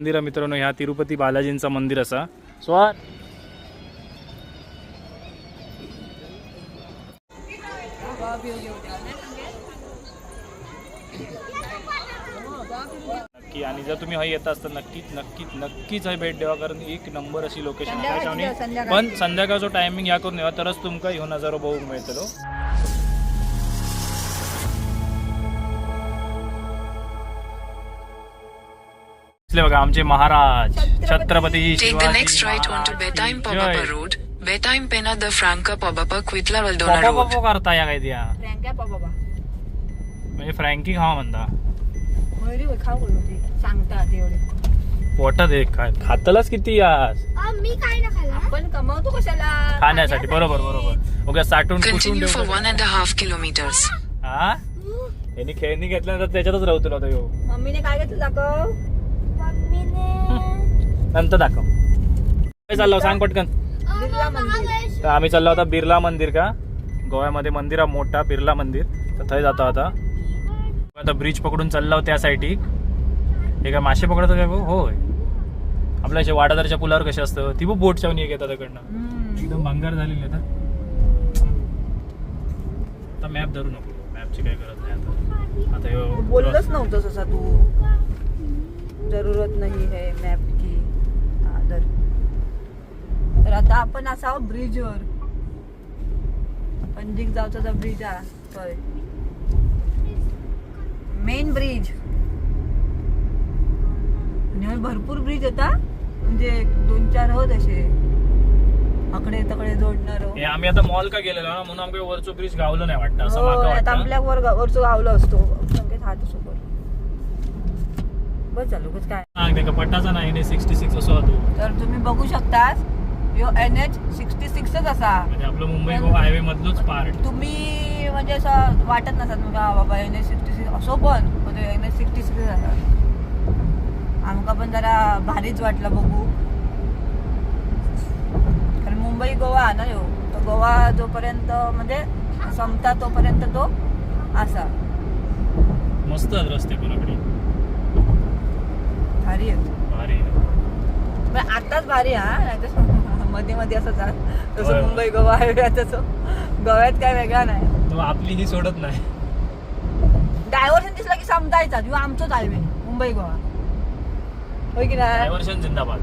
मंदिर आहे मित्रांनो ह्या तिरुपती बालाजींचं मंदिर असा. स्वार नक्की आणि जर तुम्ही हय येत असता नक्कीच नक्कीच नक्कीच हय भेट द्यावा कारण एक नंबर अशी लोकेशन पण संध्याकाळचो टायमिंग ह्या करून येवा तरच तुमका ह्यो नजारो बघूक मिळतलो. बघा आमचे महाराज छत्रपती पप्पा Road. पप्पा करता या काय त्या. म्हणजे फ्रँकी खावा म्हणता. मयुरी खाऊ पोटात एक काय खातलाच किती यास मी काय ना खाल्ला? आपण कमावतो कशाला? खाण्यासाठी बरोबर बरोबर. उगा साठवून पुसून Continue for ठेवलं. one and a half kilometers. हा? यांनी खेळणी घेतल्यानंतर त्याच्यातच राहतो मम्मीने काय घेतलं दाखव. नंतर दाखव. काय चाललो सांग पटकन. तर आम्ही चाललो होता बिर्ला मंदिर का? गोव्यामध्ये मंदिर आहे मोठा बिर्ला मंदिर. तर थंय जातो आता. आता ब्रिज पकडून चाललो त्या साईडी हे काय मासे पकडतो काय भाऊ? होय. आपल्या असे वाडादारच्या पुलावर कसे असतं? ती पण बोट चावून एक येतात तिकडनं. एकदम भंगार झालेली आता. आता मॅप धरू नको. मॅपची काय गरज नाही आता. आता बोललंच नव्हतं तू. जरूरत नाही है मॅप की धर. तर. आता आपण असा ब्रिजवर पंजिक जावचा ब्रिज हा होय. मेन ब्रिज आणि भरपूर ब्रिज होता म्हणजे दोन चार होत असे. आकडे तकडे जोडणार. हे आम्ही आता मॉल का गेलेलो ना म्हणून आमच्या वरचो ब्रिज गावलो नाही वाटतं असं माका वाटतं. तांबल्या वर वरचो गावलो असतो. संकेत हात सोबत बस झालो बस काय? ते पट्टाचा नाही सिक्स्टी सिक्स असो होतो तर तुम्ही बघू शकता यो एन एच सिक्स्टी सिक्सच असा. म्हणजे आपलं मुंबई गोवा हायवे मधलोच पार्ट तुम्ही म्हणजे असं वाटत नसत मग हा बाबा एन एच सिक्स्टी सिक्स असो पण म्हणजे एन एच सिक्स्टी सिक्स असा. आमका पण जरा भारीच वाटलं बघू. कारण मुंबई गोवा ना यो तो गोवा जोपर्यंत म्हणजे संपता तोपर्यंत तो असा. मस्त रस्ते कोणाकडे भारी आहे भारी पण आताच भारी हा? मध्ये मध्ये असं जा. तसं. मुंबई गोवा हायवे तसं. गोव्यात काय वेगळा नाही. तो आपली ही सोडत नाही. डायव्हर्शन दिसला की समजायचा. किंवा आमचंच हायवे मुंबई गोवा. होय की नाही? डायव्हर्शन जिंदाबाद.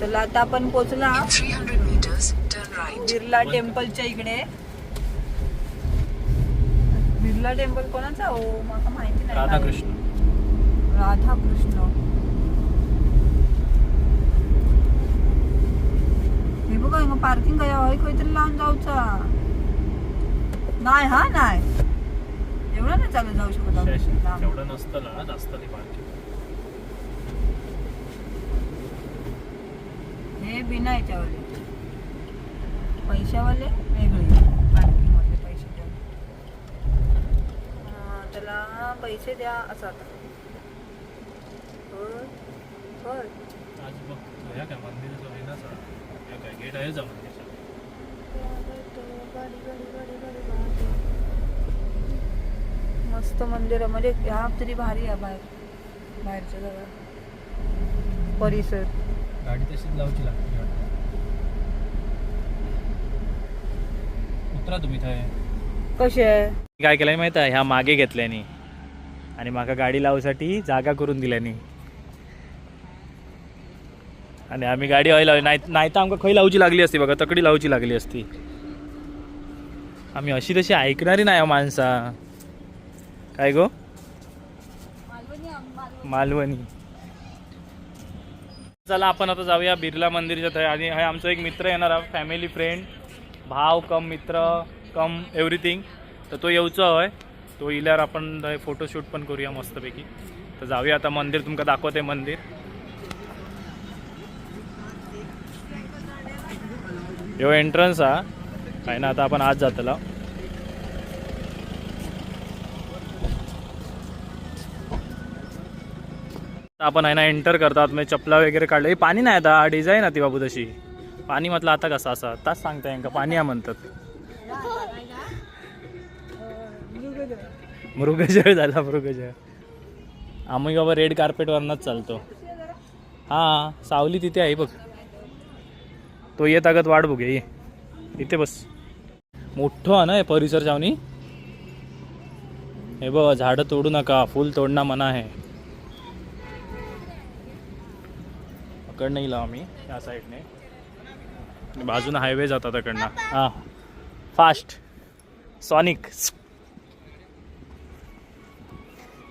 चला आता आपण पोचला. In 300 meters, turn right. Birla टेम्पलच्या इकडे. बिर्ला टेम्पल कोणाचा? हो मला माहिती नाही. राधाकृष्ण. राधाकृष्ण. हे बघा मग पार्किंग काय हय काहीतरी लावून जाऊचा. नाही हा नाही. एवढं नाही चालत जाऊ शकत. तेवढं नसतं ना जास्त ते पार्किंग हे बिना याच्यावाले. पैशावाले वेगळे पार्किंग वाले पैसे द्या हा, त्याला पैसे द्या असं आता. होय होय. आज बघ ह्या काय मंदिराचं आहे ना सर? ह्या काय गेट आहे जा मंदिरचं? मस्त मंदिर आहे. म्हणजे ह्या तरी भारी आहे बाहेर. बाहेरच्या जवळ. परिसर. गाडी तशीच लावची लागते. उतरा तुम्ही काय कसे आहे? काय केलंय माहिती आहे? ह्या मागे घेतल्यानी. आणि माका गाडी लावसाठी जागा करून दिल्यानी आणि आम्ही गाडी हय लावली. नाही नाही तर आमकां खंय लावची लागली असती बघा तकडी लावची लागली असती. आम्ही अशी तशी ऐकणारी नाही हो माणसा. काय गो? मालवणी. चला आपण आता जाऊया बिर्ला मंदिरच्या थंय आणि हा आमचा एक मित्र येणार आहे फॅमिली फ्रेंड भाव कम मित्र कम एव्हरीथिंग तर तो येऊचो हय. तो इल्यावर आपण फोटोशूट पण करूया मस्तपैकी. तर जाऊया आता मंदिर तुमका दाखवते मंदिर. ह्यो एंट्रन्स हा. काय ना आता आपण आज जातला. आपण आहे ना एंटर करतात म्हणजे चपला वगैरे काढले. पाणी नाही आता डिझाईन आहे ती बाबू तशी. पाणी म्हटलं आता कसं असं. ताच सांगता का पाणी आहे म्हणतात. मृगजळ झाला मृगजळ. आम्ही बाबा रेड कार्पेटवरनंच चालतो. हां सावली तिथे आहे बघ. तो येत आगत वाट बघूया ये इथे बस. मोठं आहे ना हे परिसर छावणी हे बघ झाडं तोडू नका फुल तोडणं मना आहे. पकड नाही लाव आम्ही या साईडने. बाजूने हायवे जातात तिकडनं हां. फास्ट सॉनिक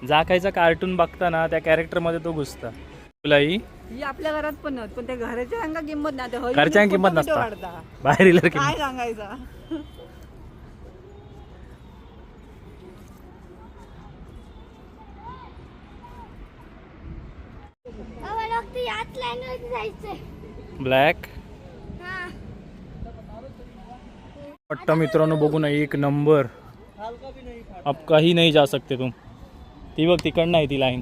जाकायचा कार्टून बघताना त्या कॅरेक्टरमध्ये तो घुसता. तुलाही? ही आपल्या घरात पण नव्हत पण त्या घराच्या अंगा किंमत नाही. हळदीने घरच्यांना किंमत फोटो नसता. काढता. बाहेर की काय सांगायचं? याच लाईन जायचंय. ब्लॅक हा. पट्टा मित्रांनो बघू ना एक नंबर अब काही नाही जा सकते तुम. ती बघ तिकडनं आहे ती लाईन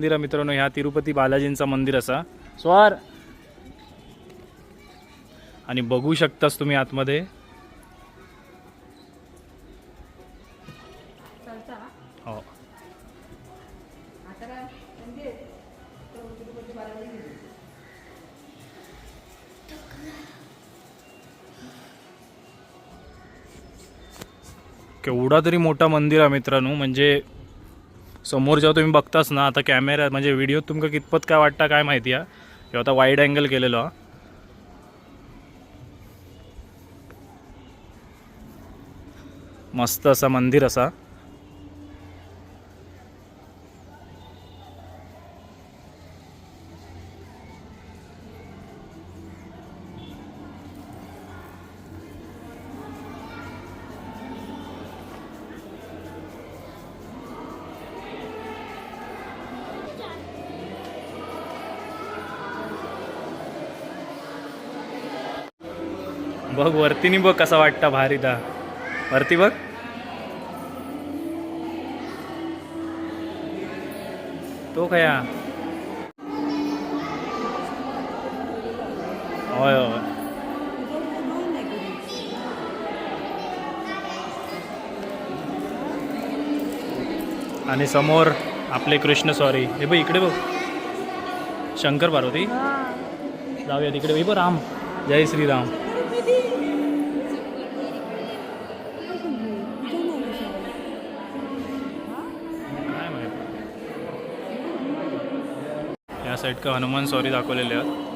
मंदिर मित्रांनो ह्या तिरुपती बालाजींचा मंदिर असा. स्वार. आणि बघू शकतास तुम्ही आतमध्ये. केवढा तरी मोठा मंदिर आहे मित्रांनो म्हणजे समोर जेव्हा तुम्ही बघताच ना आता कॅमेरा म्हणजे व्हिडिओ तुमका कितपत काय वाटतं काय माहिती आहे किंवा आता वाईड अँगल केलेलो हा. मस्त असा मंदिर असा बघ वरतीनी बघ कसा वाटता भारी दा वरती बघ. तो खया. होय होय. आणि समोर आपले कृष्ण सॉरी हे बघ इकडे बघ. शंकर पार्वती. जाऊया तिकडे. बघ राम. जय श्रीराम. साईड का हनुमान सॉरी दाखवलेले आहेत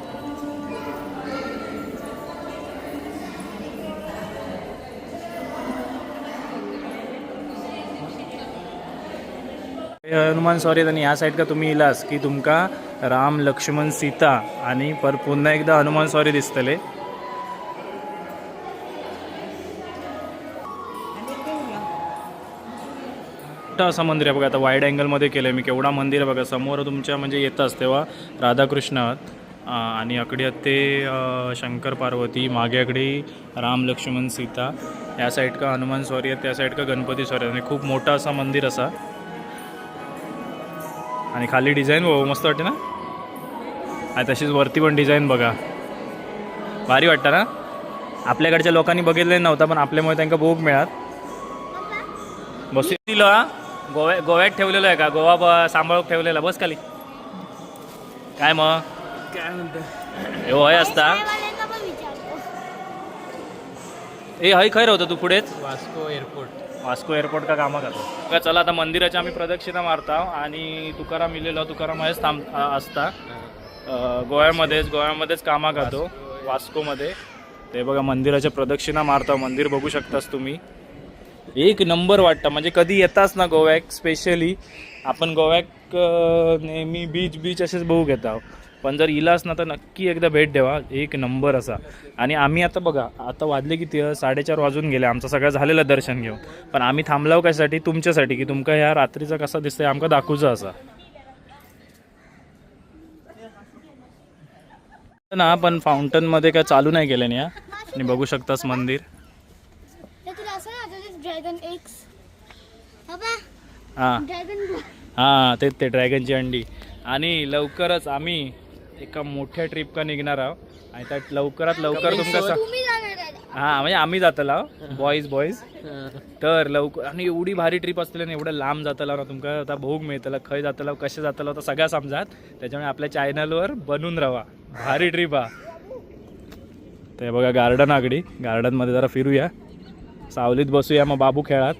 हनुमान सॉरी आणि ह्या साईडका तुम्ही इलास की तुमका राम लक्ष्मण सीता आणि पर पुन्हा एकदा हनुमान सॉरी दिसतले. मोठं असं मंदिर आहे बघा आता वाईड अँगलमध्ये केलं आहे मी केवढा मंदिर आहे बघा समोर तुमच्या म्हणजे येतच तेव्हा राधाकृष्ण आहेत आणि अकडे ते शंकर पार्वती मागे अकडे राम लक्ष्मण सीता. या साईड का हनुमान स्वारी आहे त्या साईड का गणपती स्वारी आहे आणि खूप मोठा असा मंदिर असा. आणि खाली डिझाईन हो मस्त वाटते ना? आणि तशीच वरती पण डिझाईन बघा. भारी वाटतं ना? आपल्याकडच्या लोकांनी बघितलं नव्हता पण आपल्यामुळे त्यांना भोग मिळत बस दिलं गोव्या गोव्यात ठेवलेलं आहे का? गोवा ब- सांभाळून ठेवलेला. बस खाली. काय मग? काय म्हणतो? हे होय असता. ए हय खैर होतं तू पुढेच? वास्को एअरपोर्ट. वास्को एअरपोर्ट का कामा करतो का चला आता मंदिराच्या आम्ही प्रदक्षिणा मारता आणि तुकाराम इलेलो तुकाराम आहेच थांब असता. गोव्यामध्येच गोव्यामध्येच कामा करतो वास्कोमध्ये. ते बघा मंदिराच्या प्रदक्षिणा मारता. मंदिर बघू शकतास तुम्ही. एक नंबर वाटतं. म्हणजे कधी येताच ना गोव्याक स्पेशली आपण गोव्याक नेहमी बीच बीच असेच बघू घेता पण जर इलास ना तर नक्की एकदा भेट द्यावा. एक नंबर असा. आणि आम्ही आता बघा आता वाजले किती? साडेचार वाजून गेले. आमचं सगळं झालेलं दर्शन घेऊन. पण आम्ही थांबलाव कशासाठी? तुमच्यासाठी. की तुमका ह्या रात्रीचा कसा दिसतंय? आमका दाखवूचा असा. ना पण फाउंटनमध्ये काय चालू नाही केलं या आणि बघू शकतास मंदिर. ड्रॅगन एक्स हां. ड्रॅगन हां तेच ते ड्रॅगनची अंडी. आणि लवकरच आम्ही एका मोठ्या ट्रिप का निघणार आहोत. आणि त्यात लवकरात लवकर तुमका सा- तुम्ही जाणार आहे. हा म्हणजे आम्ही जातला बॉईज बॉईज तर लवकर आणि एवढी भारी ट्रिप असतली आणि एवढं लांब जातला ना तुमका आता भोग मिळतला खंय जातला कसे जातला तर सगळ्या समजात. त्याच्यामुळे आपल्या चॅनलवर बनून राहा. भारी ट्रिप हा. ते बघा गार्डन आगडी. गार्डनमध्ये जरा फिरूया. सावलीत बसूया मग बाबू खेळात.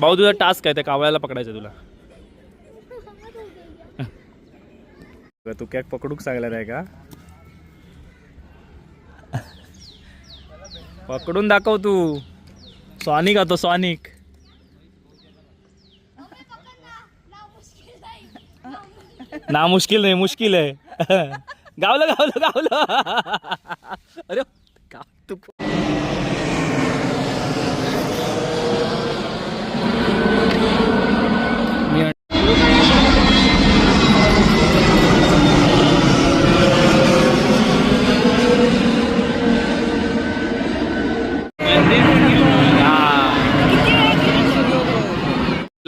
भाऊ तुझा टास्क आहे त्या कावळ्याला पकडायचं तुला. तू कॅक पकडूक सांगला नाही का? पकडून दाखव तू. सॉनिक आतो सॉनिक ना मुश्किल नाही मुश्किल आहे. गावलं गावलं गावलं. अरे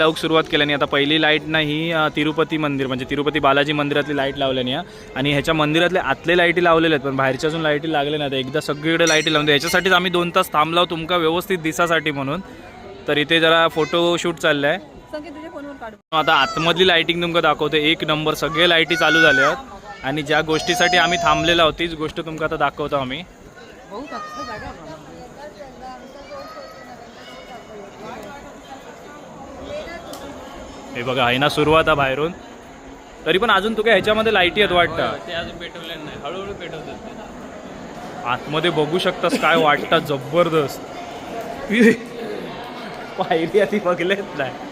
लावूक सुरुवात केल्याने आता पहिली लाइट नाही तिरुपती मंदिर म्हणजे तिरुपती बालाजी मंदिरातली लाइट लावल्याने आहे. आणि ह्याच्या मंदिरातले आतले लाईटी लावलेल्या आहेत पण बाहेरच्या अजून लाईटी लागले नाही एकदा सगळीकडे लाईटी लावून ह्याच्यासाठीच आम्ही दोन तास थांबलाव तुमका व्यवस्थित दिसासाठी म्हणून. तर इथे जरा फोटो शूट चाललं आहे आता आतमधली लाईटिंग तुमका दाखवते. एक नंबर सगळे लाईटी चालू झाल्या आहेत. आणि ज्या गोष्टीसाठी आम्ही थांबलेलो आहोत तीच गोष्ट तुमका आता दाखवतो आम्ही. हे बघा आहे ना सुरुवात आहे बाहेरून. तरी पण अजून तुका ह्याच्यामध्ये लाईटी आहेत वाटतं. ते अजून पेटवले नाही. हळूहळू पेटवतात. आतमध्ये बघू शकतास काय वाटतं जबरदस्त. पायरी आधी बघलेच नाही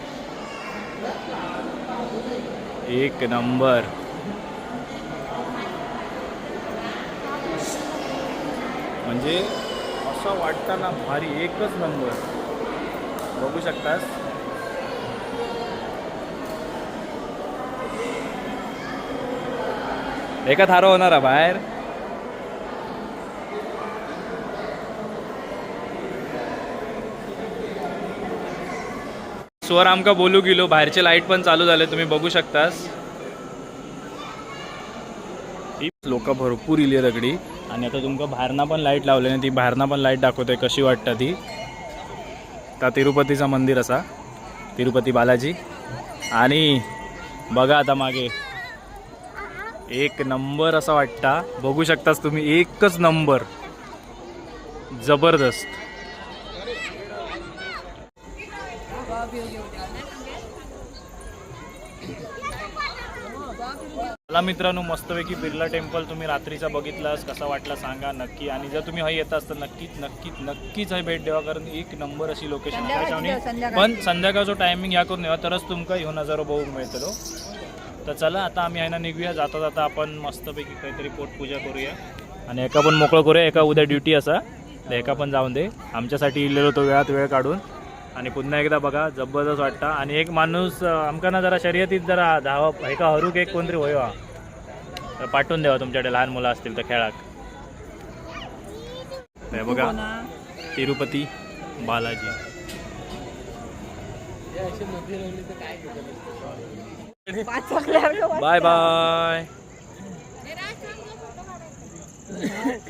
एक नंबर. म्हणजे असं वाटतं ना भारी एकच नंबर. बघू शकतास. एका थारो होणार बाहेर. स्वर आमका बोलू गेलो बाहेरचे लाइट पण चालू झाले तुम्ही बघू शकतास. लोक भरपूर इली दगडी. आणि आता तुमका बाहेरना पण लाइट लावले ती बाहेरना पण लाइट दाखवते कशी वाटतं ती. त्या तिरुपतीचा मंदिर असा. तिरुपती बालाजी. आणि बघा आता मागे. एक नंबर असा वाटता. बघू शकतास तुम्ही एकच नंबर. जबरदस्त. मला मित्रांनो मस्तपैकी बिर्ला टेम्पल तुम्ही रात्रीचा बघितलास कसा वाटला सांगा नक्की. आणि जर तुम्ही हय येत तर नक्कीच नक्कीच नक्कीच हय भेट द्यावा कारण एक नंबर अशी लोकेशन. पण संध्याकाळचा टायमिंग या करून येवा तरच तुमका ह्यो नजारो बघूक मिळतलो. तर चला आता आम्ही आहे ना निघूया. जाता जाता आपण मस्तपैकी काहीतरी पोटपूजा करूया. आणि एका पण मोकळं करूया एका उद्या ड्युटी असा. तर एका पण जाऊन दे. आमच्यासाठी इलेलो तो वेळात वेळ काढून. आणि पुन्हा एकदा बघा जबरदस्त वाटतं. आणि एक माणूस आमकां ना जरा शर्यतीत जरा धावा एका हरूक एक कोणतरी होय वा. तर पाठवून द्यावा तुमच्याकडे लहान मुलं असतील तर खेळाक हे बघा तिरुपती बालाजी. हे अशी